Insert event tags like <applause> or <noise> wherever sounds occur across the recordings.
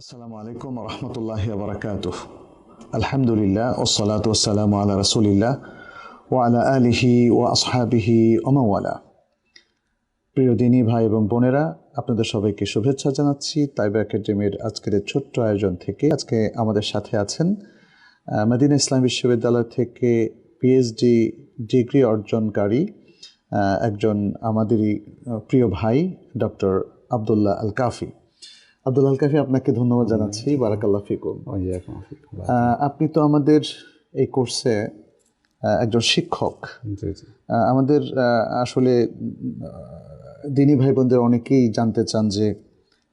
আসসালামু আলাইকুম রহমতুল্লাহ বারকাতুহ। আলহামদুলিল্লাহ ওসলাত ওসালাম আলা রসুলিল্লাহ ও আলা আলিহি ও আসহাবিহি ওমাওয়ালা প্রিয় দিনী ভাই এবং বোনেরা, আপনাদের সবাইকে শুভেচ্ছা জানাচ্ছি তাইবা একাডেমির আজকের ছোট্ট আয়োজন থেকে। আজকে আমাদের সাথে আছেন মদিনা ইসলাম বিশ্ববিদ্যালয় থেকে পিএইচডি ডিগ্রি অর্জনকারী একজন আমাদেরই প্রিয় ভাই, ডক্টর আবদুল্লাহ আল কাফি আব্দুল আল কাফি আপনাকে ধন্যবাদ জানাচ্ছি। বারাকাল্লাহ ফিকুম। আপনি তো আমাদের এই কোর্সে একজন শিক্ষক। আমাদের আসলে দিনী ভাই বোনদের অনেকেই জানতে চান যে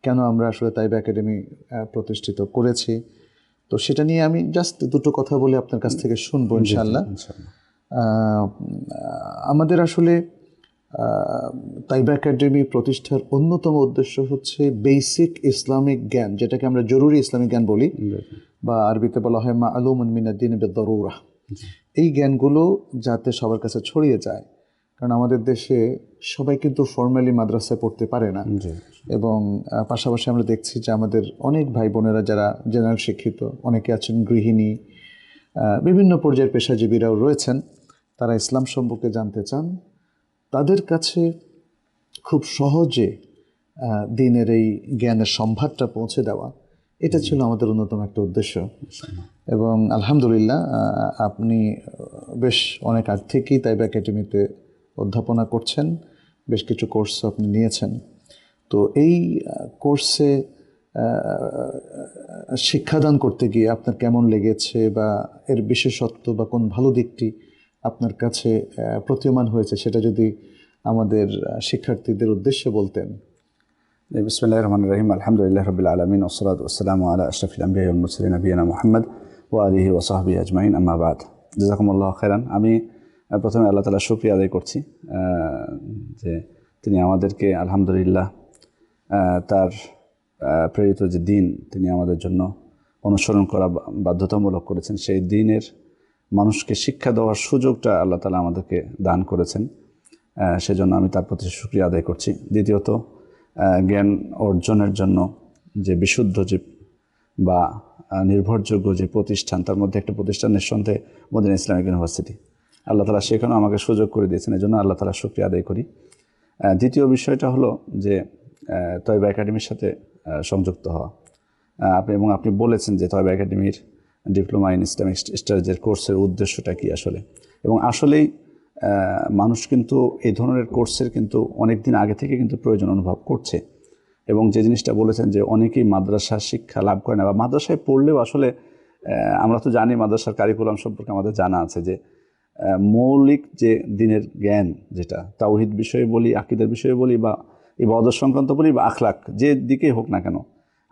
কেন আমরা আসলে তাইব একাডেমি প্রতিষ্ঠিত করেছি। তো সেটা নিয়ে আমি জাস্ট দুটো কথা বলে আপনার কাছ থেকে শুনব ইনশাল্লাহ আমাদের আসলে তাইবা একাডেমি প্রতিষ্ঠার অন্যতম উদ্দেশ্য হচ্ছে বেসিক ইসলামিক জ্ঞান যেটাকে আমরা জরুরি ইসলামিক জ্ঞান বলি। বা আরবিতে বলা হয় মা আলুম মিনাদ্দিন বেদরুরা এই জ্ঞানগুলো যাতে সবার কাছে ছড়িয়ে যায় কারণ আমাদের দেশে সবাই কিন্তু ফর্মালি মাদ্রাসায় পড়তে পারে না। এবং পাশাপাশি আমরা দেখছি যে আমাদের অনেক ভাই বোনেরা যারা জেনারেল শিক্ষিত অনেকে আছেন গৃহিণী বিভিন্ন পর্যায়ের পেশাজীবীরাও রয়েছেন তারা ইসলাম সম্পর্কে জানতে চান। তাদের কাছে খুব সহজে দিনের এই জ্ঞানের সম্ভারটা পৌঁছে দেওয়া এটা ছিল আমাদের অন্যতম একটা উদ্দেশ্য। এবং আলহামদুলিল্লাহ আপনি বেশ অনেক আগ থেকেই তাইবা একাডেমিতে অধ্যাপনা করছেন বেশ কিছু কোর্স আপনি নিয়েছেন। তো এই কোর্সে শিক্ষাদান করতে গিয়ে আপনার কেমন লেগেছে বা এর বিশেষত্ব বা কোন ভালো দিকটি আপনার কাছে প্রতীয়মান হয়েছে সেটা যদি আমাদের শিক্ষার্থীদের উদ্দেশ্যে বলতেন। জি, বিসমিল্লাহির রহমানির রহিম আলহামদুলিল্লাহ রাব্বিল আলামিন ওসসালাতু ওয়াসসালামু আলা আশরাফিল আমবিয়া মুহাম্মদ ওয়া আলিহি ওয়া সাহবিহি আজমাইন আম্মা বাদ। জাযাকুমুল্লাহু খাইরান আমি প্রথমে আল্লাহ তাআলা শুকরিয়া আদায় করছি যে তিনি আমাদেরকে আলহামদুলিল্লাহ তার প্রেরিত যে দিন তিনি আমাদের জন্য অনুসরণ করা বাধ্যতামূলক করেছেন সেই দিনের মানুষকে শিক্ষা দেওয়ার সুযোগটা আল্লাহ তালা আমাদেরকে দান করেছেন। সেজন্য আমি তার প্রতি সুক্রিয়া আদায় করছি। দ্বিতীয়ত জ্ঞান অর্জনের জন্য যে বিশুদ্ধ যে বা নির্ভরযোগ্য যে প্রতিষ্ঠান, তার মধ্যে একটা প্রতিষ্ঠান নিঃসন্দেহে মদিনা ইসলামিক ইউনিভার্সিটি। আল্লাহ তালা সেখানেও আমাকে সুযোগ করে দিয়েছেন এই জন্য আল্লাহ তালা সুক্রিয়া আদায় করি। দ্বিতীয় বিষয়টা হলো যে তয়বা একাডেমির সাথে সংযুক্ত হওয়া। আপনি এবং আপনি বলেছেন যে তয়বা একাডেমির ডিপ্লোমা ইন ইসলামিক স্টাডিজের কোর্সের উদ্দেশ্যটা কি আসলে? এবং আসলেই মানুষ কিন্তু এই ধরনের কোর্সের কিন্তু অনেক দিন আগে থেকে কিন্তু প্রয়োজন অনুভব করছে। এবং যে জিনিসটা বলেছেন যে অনেকেই মাদ্রাসা শিক্ষা লাভ করে না বা মাদ্রাসায় পড়লেও আসলে আমরা তো জানি মাদ্রাসার কারিকুলাম সম্পর্কে আমাদের জানা আছে যে মৌলিক যে দিনের জ্ঞান যেটা, তাওহিদ বিষয়ে বলি, আকিদের বিষয়ে বলি বা ইবাদত সংক্রান্ত বলি বা আখলাক, যে দিকেই হোক না কেন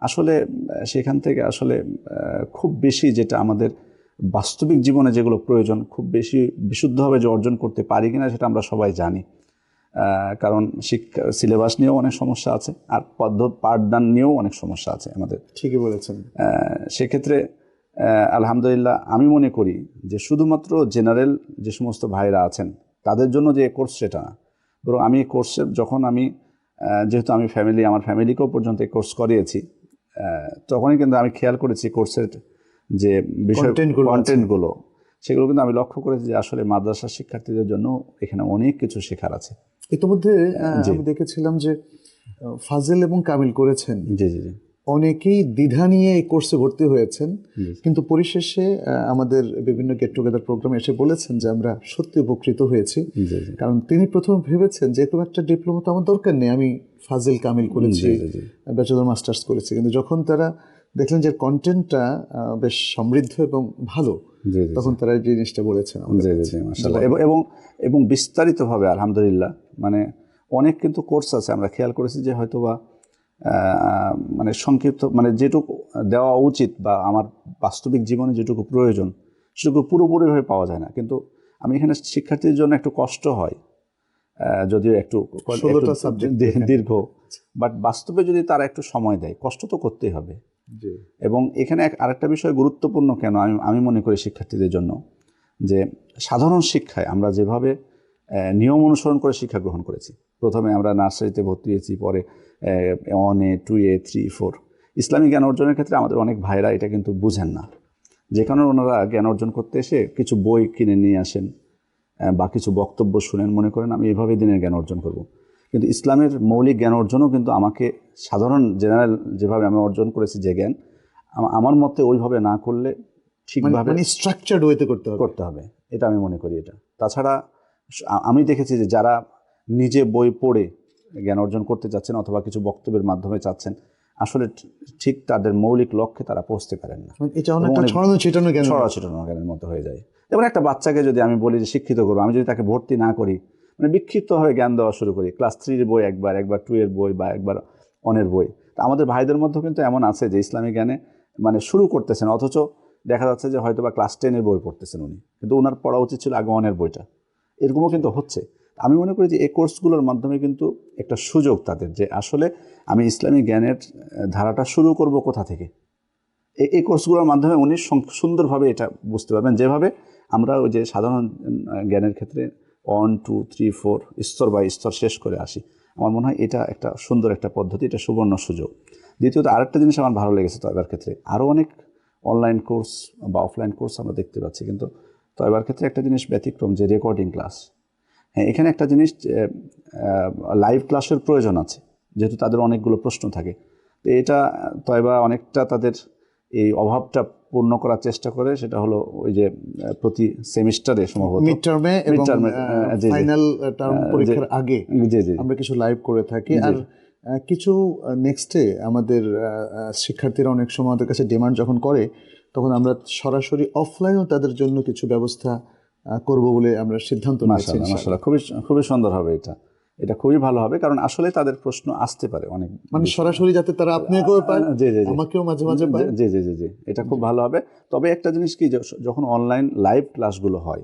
আসলে সেখান থেকে আসলে খুব বেশি যেটা আমাদের বাস্তবিক জীবনে যেগুলো প্রয়োজন খুব বেশি বিশুদ্ধভাবে যে অর্জন করতে পারি কিনা সেটা আমরা সবাই জানি। কারণ শিক্ষা সিলেবাস নিয়েও অনেক সমস্যা আছে আর পদ্ধত পাঠদান নিয়েও অনেক সমস্যা আছে আমাদের। ঠিকই বলেছেন। সেক্ষেত্রে আলহামদুলিল্লাহ আমি মনে করি যে শুধুমাত্র জেনারেল যে সমস্ত ভাইরা আছেন তাদের জন্য যে কোর্স সেটা না। বরং আমি এই কোর্সের যখন আমি যেহেতু আমি ফ্যামিলি আমার ফ্যামিলিকেও পর্যন্ত এই কোর্স করিয়েছি তখনই কিন্তু আমি খেয়াল করেছি কোর্সের যে বিষয় কন্টেন্টগুলো সেগুলো কিন্তু আমি লক্ষ্য করেছি যে আসলে মাদ্রাসা শিক্ষার্থীদের জন্য এখানে অনেক কিছু শেখার আছে। ইতিমধ্যে আমি দেখেছিলাম যে ফাজেল এবং কামিল করেছেন। জি জি জি। অনেকেই দ্বিধা নিয়ে এই কোর্সে ভর্তি হয়েছেন। কিন্তু পরিশেষে আমাদের বিভিন্ন গেট টুগেদার প্রোগ্রামে এসে বলেছেন যে আমরা সত্যি উপকৃত হয়েছি। কারণ তিনি প্রথমে ভেবেছেন যে কোনো একটা ডিপ্লোমা তো আমার দরকার নেই। আমি ফাজিল কামিল করেছি ব্যাচেলর মাস্টার্স করেছি। কিন্তু যখন তারা দেখলেন যে কন্টেন্টটা বেশ সমৃদ্ধ এবং ভালো তখন তারা এই জিনিসটা বলেছেন এবং এবং বিস্তারিতভাবে আলহামদুলিল্লাহ মানে অনেক কিন্তু কোর্স আছে। আমরা খেয়াল করেছি যে হয়তো বা মানে সংক্ষিপ্ত মানে যেটুকু দেওয়া উচিত বা আমার বাস্তবিক জীবনে যেটুকু প্রয়োজন সেটুকু পুরোপুরিভাবে পাওয়া যায় না। কিন্তু আমি এখানে শিক্ষার্থীর জন্য একটু কষ্ট হয়। যদিও একটু দীর্ঘ বাট বাস্তবে যদি তারা একটু সময় দেয় কষ্ট তো করতেই হবে। এবং এখানে এক আরেকটা বিষয় গুরুত্বপূর্ণ কেন আমি আমি মনে করি শিক্ষার্থীদের জন্য যে সাধারণ শিক্ষায় আমরা যেভাবে নিয়ম অনুসরণ করে শিক্ষা গ্রহণ করেছি। প্রথমে আমরা নার্সারিতে ভর্তি হয়েছি পরে one A two A three four ইসলামী জ্ঞান অর্জনের ক্ষেত্রে আমাদের অনেক ভাইরা এটা কিন্তু বুঝেন না। যে কারণে ওনারা জ্ঞান অর্জন করতে এসে কিছু বই কিনে নিয়ে আসেন। বা কিছু বক্তব্য শুনেন মনে করেন আমি এভাবে দিনের জ্ঞান অর্জন করব। কিন্তু ইসলামের মৌলিক জ্ঞান অর্জনও কিন্তু আমাকে সাধারণ জেনারেল যেভাবে আমি অর্জন করেছি যে জ্ঞান আমার মতে ওইভাবে না করলে মানে ঠিকভাবে মানে স্ট্রাকচার্ড ওয়েতে করতে হবে। করতে হবে। এটা আমি মনে করি এটা। তাছাড়া আমি দেখেছি যে যারা নিজে বই পড়ে জ্ঞান অর্জন করতে চাচ্ছেন অথবা কিছু বক্তব্যের মাধ্যমে চাচ্ছেন আসলে ঠিক তাদের মৌলিক লক্ষ্যে তারা পৌঁছতে পারেন না। মানে এটা অনেকটা ছড়ানো ছিটানো জ্ঞান ছড়া ছিটানো জ্ঞানের মতো হয়ে যায়। যেমন একটা বাচ্চাকে যদি আমি বলি যে শিক্ষিত করব আমি যদি তাকে ভর্তি না করি মানে বিক্ষিপ্ত হয়ে জ্ঞান দেওয়া শুরু করি, ক্লাস থ্রির বই একবার একবার টু এর বই বা একবার অনের বই। তা আমাদের ভাইদের মধ্যেও কিন্তু এমন আছে যে ইসলামী জ্ঞানে মানে শুরু করতেছেন, অথচ দেখা যাচ্ছে যে হয়তো বা ক্লাস টেনের বই পড়তেছেন উনি। কিন্তু ওনার পড়া উচিত ছিল আগে অনের বইটা। এরকমও কিন্তু হচ্ছে। আমি মনে করি যে এই কোর্সগুলোর মাধ্যমে কিন্তু একটা সুযোগ তাদের যে আসলে আমি ইসলামী জ্ঞানের ধারাটা শুরু করব কোথা থেকে? এই কোর্সগুলোর মাধ্যমে উনি সুন্দরভাবে এটা বুঝতে পারবেন। যেভাবে আমরা ওই যে সাধারণ জ্ঞানের ক্ষেত্রে ওয়ান টু থ্রি ফোর স্তর বাই স্তর শেষ করে আসি। আমার মনে হয় এটা একটা সুন্দর একটা পদ্ধতি, এটা সুবর্ণ সুযোগ। দ্বিতীয়ত, আরেকটা জিনিস আমার ভালো লেগেছে তয়বার ক্ষেত্রে। আরও অনেক অনলাইন কোর্স বা অফলাইন কোর্স আমরা দেখতে পাচ্ছি, কিন্তু তয়বার ক্ষেত্রে একটা জিনিস ব্যতিক্রম, যে রেকর্ডিং ক্লাস হ্যাঁ এখানে একটা জিনিস লাইভ ক্লাসের প্রয়োজন আছে, যেহেতু তাদের অনেকগুলো প্রশ্ন থাকে। তো এটা, তয়বা অনেকটা তাদের এই অভাবটা পূর্ণ করার চেষ্টা করে সেটা হলো ওই যে প্রতি সেমিস্টারে সম্ভবত। মিড টার্মে এবং। ফাইনাল টার্ম পরীক্ষার আগে আমরা কিছু লাইভ করে থাকি। আর কিছু নেক্সটে আমাদের শিক্ষার্থীরা অনেক সময় আমাদের কাছে ডিমান্ড যখন করে তখন আমরা সরাসরি অফলাইনও তাদের জন্য কিছু ব্যবস্থা করব বলে আমরা সিদ্ধান্ত নিয়েছি। খুবই খুবই সুন্দর হবে এটা। এটা খুবই ভালো হবে কারণ আসলে তাদের প্রশ্ন আসতে পারে অনেক মানে সরাসরি যাতে তারা আপনাকেও পায় জি জি জি। আমাকেও মাঝে মাঝে পায়। জি জি জি জি। এটা খুব ভালো হবে। তবে একটা জিনিস কি যখন অনলাইন লাইভ ক্লাসগুলো হয়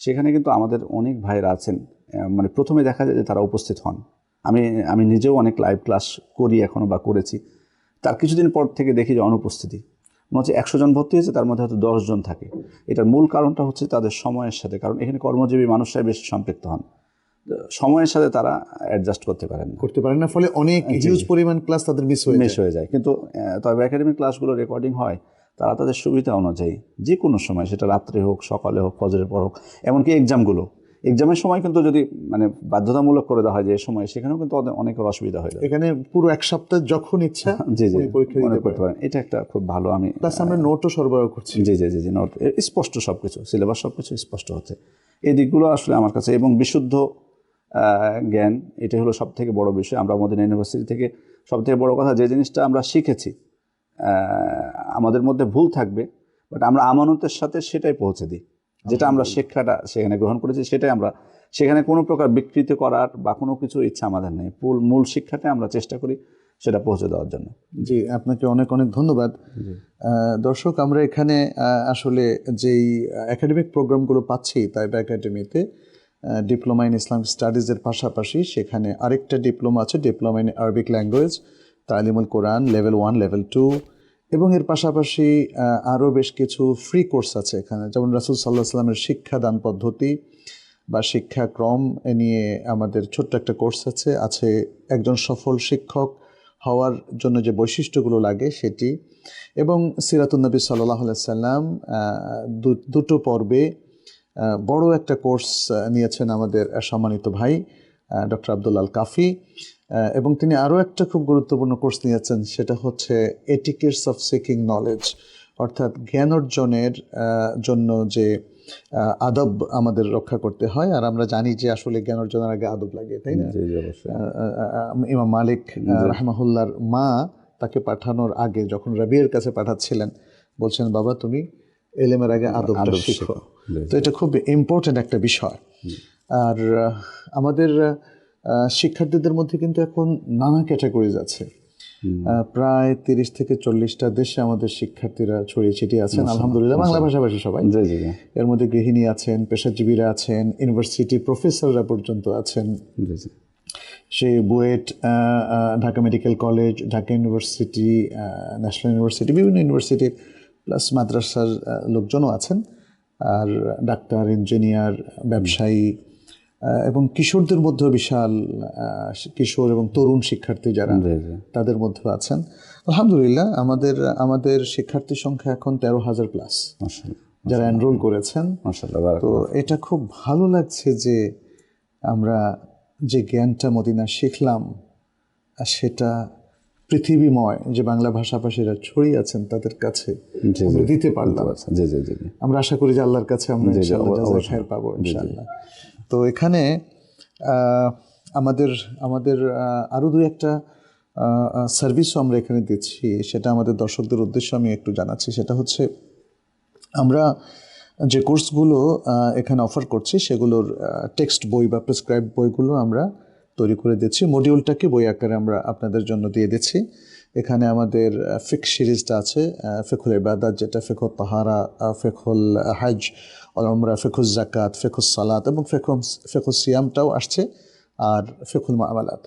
সেখানে কিন্তু আমাদের অনেক ভাইরা আছেন মানে প্রথমে দেখা যায় যে তারা উপস্থিত হন। আমি আমি নিজেও অনেক লাইভ ক্লাস করি এখনও বা করেছি। তার কিছুদিন পর থেকে দেখি যে অনুপস্থিতি। মনে হচ্ছে একশো জন ভর্তি হয়েছে তার মধ্যে হয়তো দশ জন থাকে। এটার মূল কারণটা হচ্ছে তাদের সময়ের সাথে কারণ এখানে কর্মজীবী মানুষরাই বেশি সম্পৃক্ত হন। সময়ের সাথে তারা অ্যাডজাস্ট করতে পারেন না। করতে পারেন না ফলে অনেক হিউজ পরিমাণ ক্লাস তাদের মিস হয়ে মিস হয়ে যায়। কিন্তু তবে একাডেমিক ক্লাসগুলো রেকর্ডিং হয় তারা তাদের সুবিধা অনুযায়ী যে কোনো সময় সেটা রাত্রে হোক সকালে হোক ফজরের পর হোক এমনকি এক্সামগুলো এক্সামের সময় কিন্তু যদি মানে বাধ্যতামূলক করে দেওয়া হয় যে সময় সেখানেও কিন্তু অনে- অনেকের অসুবিধা হয়ে যায়। এখানে পুরো এক সপ্তাহ যখন ইচ্ছা <laughs> জি জি পরীক্ষা দিতে করতে পারেন। এটা একটা খুব ভালো আমি প্লাস আমরা নোটও সরবরাহ করছি। জি জি জি জি নোট স্পষ্ট সব কিছু সিলেবাস সব কিছু স্পষ্ট হচ্ছে। এই দিকগুলো আসলে আমার কাছে এবং বিশুদ্ধ জ্ঞান এটাই হলো সব থেকে বড় বিষয়। আমরা আমাদের ইউনিভার্সিটি থেকে সব থেকে বড় কথা যে জিনিসটা আমরা শিখেছি আমাদের মধ্যে ভুল থাকবে বাট আমরা আমানতের সাথে সেটাই পৌঁছে দিই। যেটা আমরা শিক্ষাটা সেখানে গ্রহণ করেছি সেটাই আমরা সেখানে কোনো প্রকার বিকৃতি করার বা কোনো কিছু ইচ্ছা আমাদের নেই। পুল মূল শিক্ষাটাই আমরা চেষ্টা করি সেটা পৌঁছে দেওয়ার জন্য। জি আপনাকে অনেক অনেক ধন্যবাদ। দর্শক আমরা এখানে আসলে যেই একাডেমিক প্রোগ্রামগুলো পাচ্ছি তাইবা একাডেমিতে ডিপ্লোমা ইন ইসলাম স্টাডিজের পাশাপাশি সেখানে আরেকটা ডিপ্লোমা আছে diploma in Arabic language Talimul Quran level one level two এবং এর পাশাপাশি আরও বেশ কিছু ফ্রি কোর্স আছে এখানে। যেমন রাসুল সাল্লাহ সাল্লামের শিক্ষাদান পদ্ধতি বা শিক্ষাক্রম নিয়ে আমাদের ছোট্ট একটা কোর্স আছে। আছে একজন সফল শিক্ষক হওয়ার জন্য যে বৈশিষ্ট্যগুলো লাগে সেটি। এবং সিরাতুন্নবী সাল্লাহ সাল্লাম দুটো পর্বে বড় একটা কোর্স নিয়েছেন আমাদের সম্মানিত ভাই ডক্টর আব্দুল আল কাফি এবং তিনি আরও একটা খুব গুরুত্বপূর্ণ কোর্স নিয়েছেন সেটা হচ্ছে এটিকেটস অফ সিকিং নলেজ অর্থাৎ জ্ঞান অর্জনের জন্য যে আদব আমাদের রক্ষা করতে হয়। আর আমরা জানি যে আসলে জ্ঞান অর্জনের আগে আদব লাগে তাই না? ইমাম মালিক রাহমাহুল্লার মা তাকে পাঠানোর আগে যখন রাবিয়ের কাছে পাঠাচ্ছিলেন বলছেন বাবা তুমি এলেমের আগে আদবটা আদব শিখো। তো এটা খুব ইম্পর্ট্যান্ট একটা বিষয়। আর আমাদের শিক্ষার্থীদের মধ্যে কিন্তু এখন নানা ক্যাটাগরিজ আছে। প্রায় তিরিশ থেকে চল্লিশটা দেশে আমাদের শিক্ষার্থীরা ছড়িয়ে ছিটিয়ে আছেন আলহামদুলিল্লাহ। বাংলা ভাষাভাষী সবাই। এর মধ্যে গৃহিণী আছেন পেশাজীবীরা আছেন ইউনিভার্সিটি প্রফেসররা পর্যন্ত আছেন। সে BUET Dhaka medical college Dhaka university national university বিভিন্ন ইউনিভার্সিটির প্লাস মাদ্রাসার লোকজনও আছেন। আর ডাক্তার ইঞ্জিনিয়ার ব্যবসায়ী এবং কিশোরদের মধ্যেও বিশাল কিশোর এবং তরুণ শিক্ষার্থী যারা তাদের মধ্যে আছেন। আলহামদুলিল্লাহ আমাদের আমাদের শিক্ষার্থী সংখ্যা এখন তেরো হাজার প্লাস যারা এনরোল করেছেন। তো এটা খুব ভালো লাগছে যে আমরা যে জ্ঞানটা মদিনা শিখলাম আর সেটা পৃথিবীময় যে বাংলা ভাষাভাষীরা ছড়িয়ে আছেন তাদের কাছে আমরা দিতে পারলাম। জি জি জি জি। আমরা আশা করি যে আল্লাহর কাছে আমরা পাবো ইনশাআল্লাহ। তো এখানে আমাদের আমাদের আরও আরও দুই একটা সার্ভিসও আমরা এখানে দিচ্ছি। সেটা আমাদের দর্শকদের উদ্দেশ্যে আমি একটু জানাচ্ছি। সেটা হচ্ছে আমরা যে কোর্সগুলো এখানে অফার করছি সেগুলোর টেক্সট বই বা প্রেসক্রাইব বইগুলো আমরা তৈরি করে দিচ্ছি। মডিউলটাকে বই আকারে আমরা আপনাদের জন্য দিয়ে দিচ্ছি। এখানে আমাদের ফিক সিরিজটা আছে ফেকুল ইবাদাত, যেটা ফেকুল তাহারা ফেকুল হাজ আমরা ফেকুল জাকাত ফেকুল সালাত এবং ফেকুল ফেকুল সিয়ামটাও আসছে আর ফেকুল মামালাত।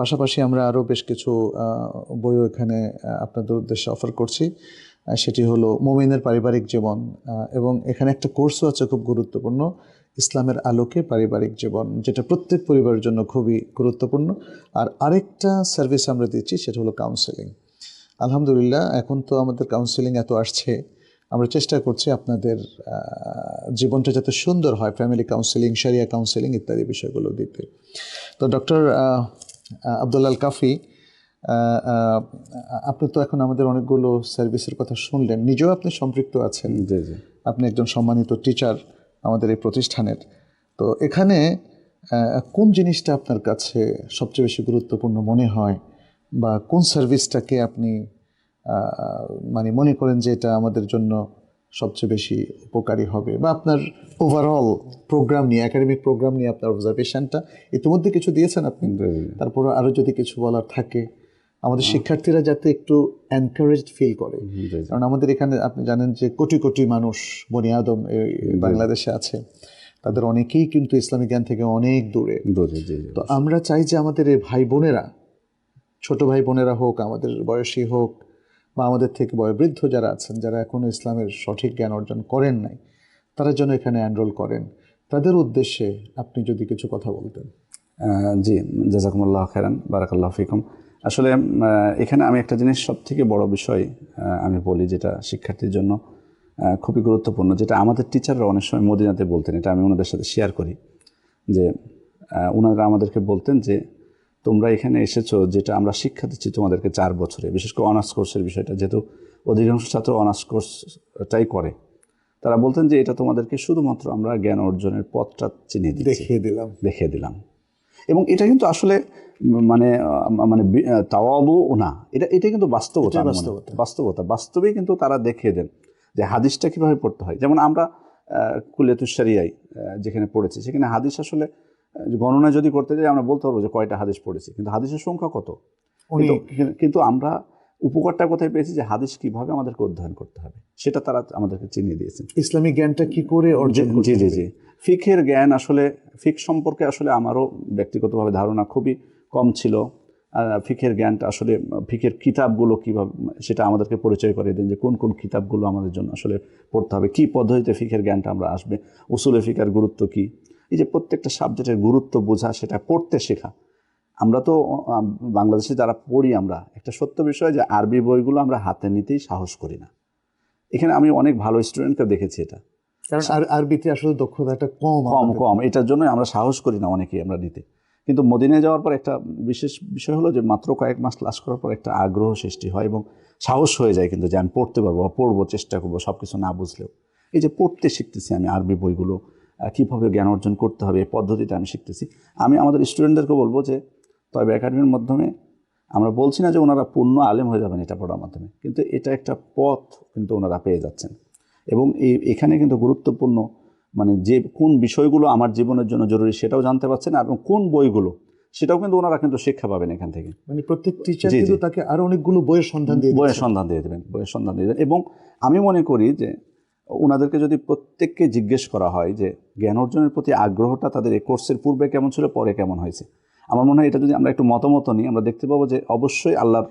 পাশাপাশি আমরা আরও বেশ কিছু বইও এখানে আপনাদের উদ্দেশ্যে অফার করছি। সেটি হলো মোমিনের পারিবারিক জীবন এবং এখানে একটা কোর্সও আছে খুব গুরুত্বপূর্ণ, ইসলামের আলোকে পারিবারিক জীবন, যেটা প্রত্যেক পরিবারের জন্য খুবই গুরুত্বপূর্ণ। আর আরেকটা সার্ভিস আমরা দিচ্ছি, সেটা হলো কাউন্সেলিং আলহামদুলিল্লাহ, এখন তো আমাদের কাউন্সেলিং এত আসছে, আমরা চেষ্টা করছি আপনাদের জীবনটা যাতে সুন্দর হয় ফ্যামিলি কাউন্সেলিং শারিয়া কাউন্সেলিং ইত্যাদি বিষয়গুলো দিতে। তো ডক্টর আবদুল্লাল কাফি আপনি তো এখন আমাদের অনেকগুলো সার্ভিসের কথা শুনলেন নিজেও আপনি সম্পৃক্ত আছেন। আপনি একজন সম্মানিত টিচার আমাদের এই প্রতিষ্ঠানের। তো এখানে কোন জিনিসটা আপনার কাছে সবচেয়ে বেশি গুরুত্বপূর্ণ মনে হয়? বা কোন সার্ভিসটাকে আপনি মানে মনে করেন যে এটা আমাদের জন্য সবচেয়ে বেশি উপকারী হবে? বা আপনার ওভারঅল প্রোগ্রাম নিয়ে একাডেমিক প্রোগ্রাম নিয়ে আপনার অবজারভেশনটা ইতিমধ্যে কিছু দিয়েছেন আপনি। তারপরে আরও যদি কিছু বলার থাকে আমাদের শিক্ষার্থীরা যাতে একটু এনকারেজড ফিল করে। কারণ আমাদের এখানে আপনি জানেন যে কোটি কোটি মানুষ বনি আদম এই বাংলাদেশে আছে। তাদের অনেকেই কিন্তু ইসলামিক জ্ঞান থেকে অনেক দূরে। তো আমরা চাই যে আমাদের এই ভাই বোনেরা ছোট ভাই বোনেরা হোক আমাদের বয়সী হোক বা আমাদের থেকে বয়োবৃদ্ধ যারা আছেন যারা এখনও ইসলামের সঠিক জ্ঞান অর্জন করেন নাই তারা যেন এখানে এনরোল করেন। তাদের উদ্দেশ্যে আপনি যদি কিছু কথা বলতেন। জি জাজাকুমুল্লাহ খেরান বারাকাল্লাহ ফিকুম। আসলে এখানে আমি একটা জিনিস সব থেকে বড় বিষয় আমি বলি যেটা শিক্ষার্থীর জন্য খুবই গুরুত্বপূর্ণ যেটা আমাদের টিচাররা অনেক সময় মদিনাতে বলতেন এটা আমি ওনাদের সাথে শেয়ার করি যে ওনারা আমাদেরকে বলতেন যে তোমরা এখানে এসেছ যেটা আমরা শিক্ষা দিচ্ছি তোমাদেরকে চার বছরে বিশেষ করে অনার্স কোর্সের বিষয়টা যেহেতু অধিকাংশ ছাত্র অনার্স কোর্সটাই করে। তারা বলতেন যে এটা তোমাদেরকে শুধুমাত্র আমরা জ্ঞান অর্জনের পথটা চিনিয়ে দিচ্ছি। দেখিয়ে দিলাম। দেখিয়ে দিলাম। এবং এটা কিন্তু আসলে মানে মানে তাওয়াবু না। এটা এটা কিন্তু বাস্তবতা বাস্তবতা। বাস্তবতা। বাস্তবেই কিন্তু তারা দেখিয়ে দেন যে হাদিসটা কীভাবে পড়তে হয়। যেমন আমরা কুলে কুলেতুসারিয়াই যেখানে পড়েছি সেখানে হাদিস আসলে গণনা যদি করতে যাই আমরা বলতে পারব যে কয়টা হাদিস পড়েছি। কিন্তু হাদিসের সংখ্যা কত? কিন্তু- আমরা উপকারটা কোথায় পেয়েছি? যে হাদিস কীভাবে আমাদেরকে অধ্যয়ন করতে হবে। সেটা তারা আমাদেরকে চিনিয়ে দিয়েছেন। ইসলামিক জ্ঞানটা কি করে অর্জন জি জি জি। ফিকের জ্ঞান আসলে, ফিক সম্পর্কে আসলে আমারও ব্যক্তিগতভাবে ধারণা খুবই কম ছিল। ফিকের জ্ঞানটা আসলে, ফিকের কিতাবগুলো কীভাবে, সেটা আমাদেরকে পরিচয় করে দেন যে কোন কোন কিতাবগুলো আমাদের জন্য আসলে পড়তে হবে। কী পদ্ধতিতে ফিকের জ্ঞানটা আমরা আসবে? উসুলে ফিকার গুরুত্ব কী? এই যে প্রত্যেকটা সাবজেক্টের গুরুত্ব বোঝা, সেটা পড়তে শেখা। আমরা তো বাংলাদেশে যারা পড়ি আমরা, একটা সত্য বিষয় যে আরবি বইগুলো আমরা হাতে নিতেই সাহস করি না। এখানে আমি অনেক ভালো স্টুডেন্টকে দেখেছি এটা। কারণ আর আরবিতে আসলে দক্ষতাটা কম কম কম। এটার জন্য আমরা সাহস করি না অনেকেই আমরা নিতে কিন্তু মদিনায় যাওয়ার পর একটা বিশেষ বিষয় হলো যে মাত্র কয়েক মাস ক্লাস করার পর একটা আগ্রহ সৃষ্টি হয় এবং সাহস হয়ে যায় কিন্তু যে আমি পড়তে পারব বা পড়ব চেষ্টা করব সব কিছু না বুঝলেও। এই যে পড়তে শিখতেছি আমি আরবি বইগুলো কীভাবে জ্ঞান অর্জন করতে হবে এই পদ্ধতিটা আমি শিখতেছি। আমি আমাদের স্টুডেন্টদেরকে বলব যে তবে একাডেমির মাধ্যমে আমরা বলছি না যে ওনারা পূর্ণ আলেম হয়ে যাবেন এটা পড়ার মাধ্যমে কিন্তু এটা একটা পথ কিন্তু ওনারা পেয়ে যাচ্ছেন। এবং এই এখানে কিন্তু গুরুত্বপূর্ণ মানে যে কোন বিষয়গুলো আমার জীবনের জন্য জরুরি সেটাও জানতে পারছেন এবং কোন বইগুলো সেটাও কিন্তু ওনারা কিন্তু শিক্ষা পাবেন এখান থেকে। মানে প্রত্যেক টিচার। কিন্তু তাকে আরও অনেকগুলো বইয়ের সন্ধান দিয়ে বইয়ের সন্ধান দিয়ে দেবেন বইয়ের সন্ধান দিয়ে দেবেন। এবং আমি মনে করি যে ওনাদেরকে যদি প্রত্যেককে জিজ্ঞেস করা হয় যে জ্ঞান অর্জনের প্রতি আগ্রহটা তাদের এই কোর্সের পূর্বে কেমন ছিল পরে কেমন হয়েছে? আমার মনে হয় এটা যদি আমরা একটু মতামত নিই আমরা দেখতে পাবো যে অবশ্যই আল্লাহর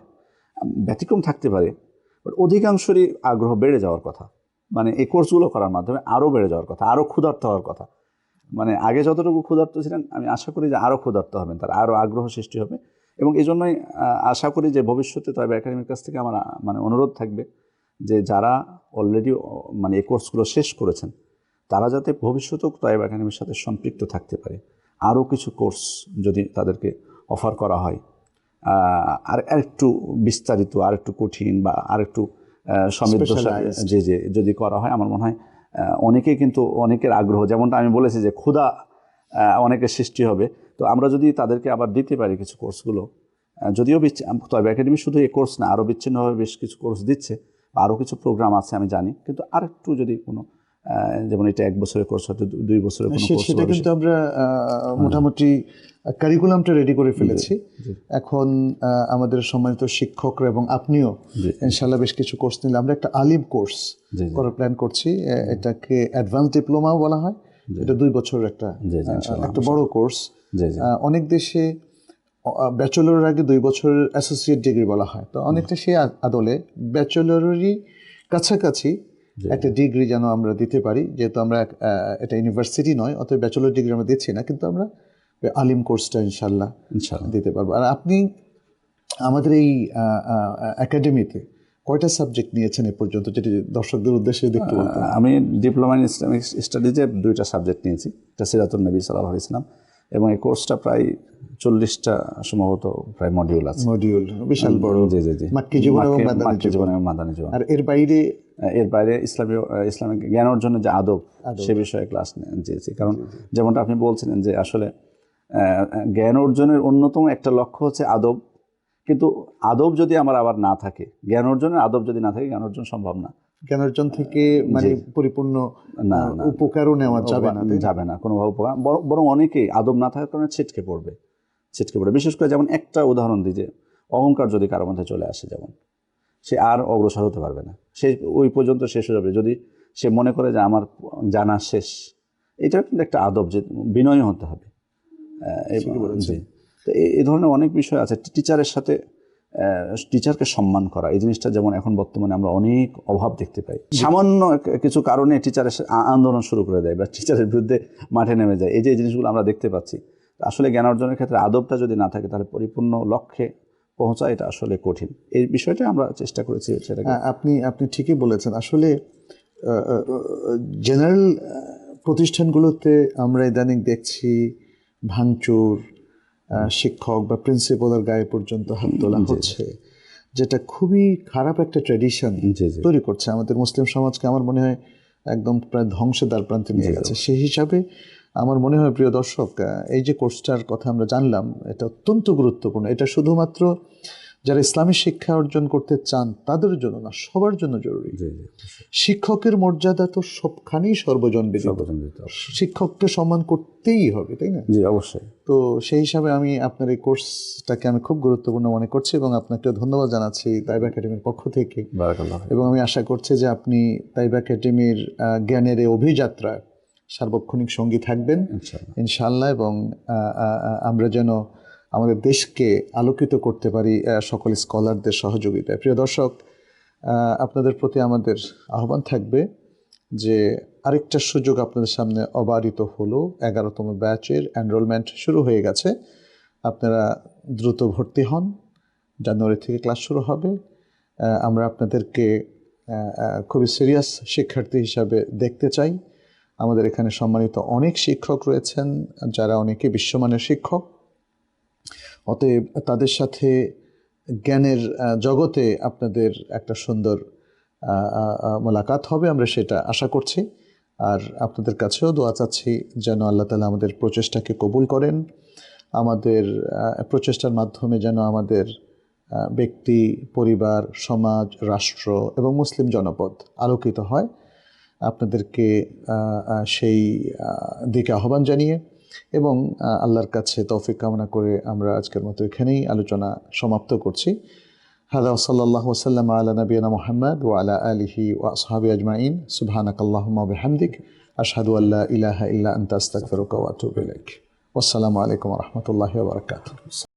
ব্যতিক্রম থাকতে পারে বাট অধিকাংশেরই আগ্রহ বেড়ে যাওয়ার কথা। মানে এই কোর্সগুলো করার মাধ্যমে আরও বেড়ে যাওয়ার কথা আরও ক্ষুধার্ত হওয়ার কথা। মানে আগে যতটুকু ক্ষুধার্ত ছিলেন, আমি আশা করি যে আরও ক্ষুধার্ত হবেন, তার আরও আগ্রহ সৃষ্টি হবে। এবং এই জন্যই আশা করি যে ভবিষ্যতে তবে একাডেমির কাছ থেকে আমার মানে অনুরোধ থাকবে যে যারা অলরেডি মানে এই কোর্সগুলো শেষ করেছেন, তারা যাতে ভবিষ্যতেও তয়েব একাডেমির সাথে সম্পৃক্ত থাকতে পারে। আরও কিছু কোর্স যদি তাদেরকে অফার করা হয় আর আরেকটু বিস্তারিত আর একটু কঠিন বা আর একটু সমৃদ্ধ Specialized. যে যে যদি করা হয় আমার মনে হয় অনেকেই কিন্তু অনেকের আগ্রহ যেমনটা আমি বলেছি যে ক্ষুধা অনেকের সৃষ্টি হবে। তো আমরা যদি তাদেরকে আবার দিতে পারি কিছু কোর্সগুলো যদিও বিচ্ছি- তবে একাডেমি শুধু এই কোর্স না আরও বিচ্ছিন্নভাবে বেশ কিছু কোর্স দিচ্ছে বা আরও কিছু প্রোগ্রাম আছে আমি জানি। কিন্তু আরেকটু যদি কোনো যেমন এটা এক বছরের কোর্স হয়তো দুই বছরের কোর্স সেটা কিন্তু আমরা মোটামুটি কারিকুলামটা রেডি করে ফেলেছি। এখন আমাদের সম্মানিত শিক্ষকরা এবং আপনিও ইনশাল্লাহ বেশ কিছু কোর্স নিলে আমরা একটা আলিম কোর্স। করার প্ল্যান করছি। এটাকে অ্যাডভান্স ডিপ্লোমাও বলা হয়। এটা দুই বছরের একটা। একটা বড় কোর্স অনেক দেশে ব্যাচেলরের আগে দুই বছরের অ্যাসোসিয়েট ডিগ্রি বলা হয়। তো অনেকটা সেই আদলে ব্যাচেলরেরই কাছাকাছি একটা ডিগ্রি যেন আমরা দিতে পারি। যেহেতু আমরা এটা ইউনিভার্সিটি নয় অতএব ব্যাচেলর ডিগ্রি আমরা দিচ্ছি না। কিন্তু আমরা আলিম কোর্সটা ইনশাল্লাহ দিতে পারব। আর আপনি আমাদের এই একাডেমিতে কয়টা সাবজেক্ট নিয়েছেন এ পর্যন্ত যেটি দর্শকদের উদ্দেশ্যে বলতেন? আমি ডিপ্লোমা ইন ইসলামিক স্টাডিজে দুইটা সাবজেক্ট নিয়েছি একটা সিরাতুল নবী সাল্লাহ ইসলাম এবং এই কোর্সটা প্রায় চল্লিশটা সম্ভবত প্রায় মডিউল আছে। মডিউল বিশাল বড়। জি জি জি। মাক্কি জীবন এবং মাদানী জীবন। এবং মাদানী জীবন। আর এর বাইরে? এর বাইরে ইসলামী ইসলামিক জ্ঞান অর্জনের যে আদব সে বিষয়ে ক্লাস নিয়েছি কারণ যেমনটা আপনি বলছিলেন যে আসলে জ্ঞান অর্জনের অন্যতম একটা লক্ষ্য হচ্ছে আদব। কিন্তু আদব যদি আমার আবার না থাকে জ্ঞান অর্জনের আদব যদি না থাকে জ্ঞান অর্জন সম্ভব না। জ্ঞান অর্জন থেকে মানে পরিপূর্ণ না, উপকারও নেওয়া যাবে না যাবে না কোনোভাবে উপকার বরং- অনেকেই আদব না থাকার কারণে ছিটকে পড়বে। ছিটকে পড়বে বিশেষ করে যেমন একটা উদাহরণ দিই যে অহংকার যদি কারোর মধ্যে চলে আসে যেমন সে আর অগ্রসর হতে পারবে না। সে ওই পর্যন্ত শেষ হয়ে যাবে। যদি সে মনে করে যে আমার জানা শেষ এটা কিন্তু একটা আদব যে বিনয় হতে হবে। তো এই ধরনের অনেক বিষয় আছে। টিচারের সাথে টিচারকে সম্মান করা। এই জিনিসটা যেমন এখন বর্তমানে আমরা অনেক অভাব দেখতে পাই। সামান্য কিছু কারণে টিচারের আন্দোলন শুরু করে দেয় বা টিচারের বিরুদ্ধে মাঠে নেমে যায়। এই যে জিনিসগুলো আমরা দেখতে পাচ্ছি। আসলে জ্ঞান অর্জনের ক্ষেত্রে আদবটা যদি না থাকে তাহলে পরিপূর্ণ লক্ষ্যে পৌঁছা এটা আসলে কঠিন। এই বিষয়টা আমরা চেষ্টা করেছি সেটাকে হ্যাঁ, আপনি আপনি ঠিকই বলেছেন। আসলে জেনারেল প্রতিষ্ঠানগুলোতে আমরা ইদানিং দেখছি ভাঙচুর শিক্ষক বা প্রিন্সিপালের গায়ে পর্যন্ত হাত তোলা হচ্ছে যেটা খুবই খারাপ একটা ট্র্যাডিশন তৈরি করছে আমাদের মুসলিম সমাজকে। আমার মনে হয় একদম প্রায় ধ্বংসের দ্বার প্রান্তে নিয়ে গেছে। সেই হিসাবে আমার মনে হয় প্রিয় দর্শক এই যে কোর্সটার কথা আমরা জানলাম এটা অত্যন্ত গুরুত্বপূর্ণ। এটা শুধুমাত্র যারা ইসলামী শিক্ষা অর্জন করতে চান তাদের জন্য না সবার জন্য জরুরি। শিক্ষকের মর্যাদা তো সবখানেই সর্বজন শিক্ষককে সম্মান করতেই হবে তাই না? জি অবশ্যই। তো সেই হিসাবে আমি আপনার এই কোর্সটাকে আমি খুব গুরুত্বপূর্ণ মনে করছি এবং আপনাকে ধন্যবাদ জানাচ্ছি তাইব একাডেমির পক্ষ থেকে। এবং আমি আশা করছি যে আপনি তাইব একাডেমির জ্ঞানের এই অভিযাত্রায় সার্বক্ষণিক সঙ্গী থাকবেন। ইনশাআল্লাহ। এবং আমরা যেন আমাদের দেশকে আলোকিত করতে পারি সকল স্কলারদের সহযোগিতায়। প্রিয় দর্শক আপনাদের প্রতি আমাদের আহ্বান থাকবে যে আরেকটা সুযোগ আপনাদের সামনে অবারিত হলো। এগারোতম ব্যাচের এনরোলমেন্ট শুরু হয়ে গেছে। আপনারা দ্রুত ভর্তি হন। জানুয়ারি থেকে ক্লাস শুরু হবে। আমরা আপনাদেরকে খুবই সিরিয়াস শিক্ষার্থী হিসাবে দেখতে চাই। আমাদের এখানে সম্মানিত অনেক শিক্ষক রয়েছেন, যারা অনেকে বিশ্বমানের শিক্ষক। অতএব তাদের সাথে জ্ঞানের জগতে আপনাদের একটা সুন্দর মোলাকাত হবে, আমরা সেটা আশা করছি। আর আপনাদের কাছেও দোয়া চাচ্ছি যেন আল্লাহ তালা আমাদের প্রচেষ্টাকে কবুল করেন, আমাদের প্রচেষ্টার মাধ্যমে যেন আমাদের ব্যক্তি, পরিবার, সমাজ, রাষ্ট্র এবং মুসলিম জনপদ আলোকিত হয়। আপনাদেরকে সেই দিকে আহ্বান জানিয়ে এবং আল্লাহর কাছে তৌফিক কামনা করে আমরা আজকের মতো এখানেই আলোচনা সমাপ্ত করছি। হাদা সাল্লাহ ওসাল্লাম আলা নবীনা মোহাম্মদ ও আলা আলিহি ও আসহাবি আজমাইন। সুবহানাক আল্লাহুম্মা বিহামদিক। আশহাদু আল্লা ইলাহা ইল্লা আনতা, আস্তাগফিরুকা আলাইকুম রাহমাতুল্লাহি ওয়া বারাকাতুহু।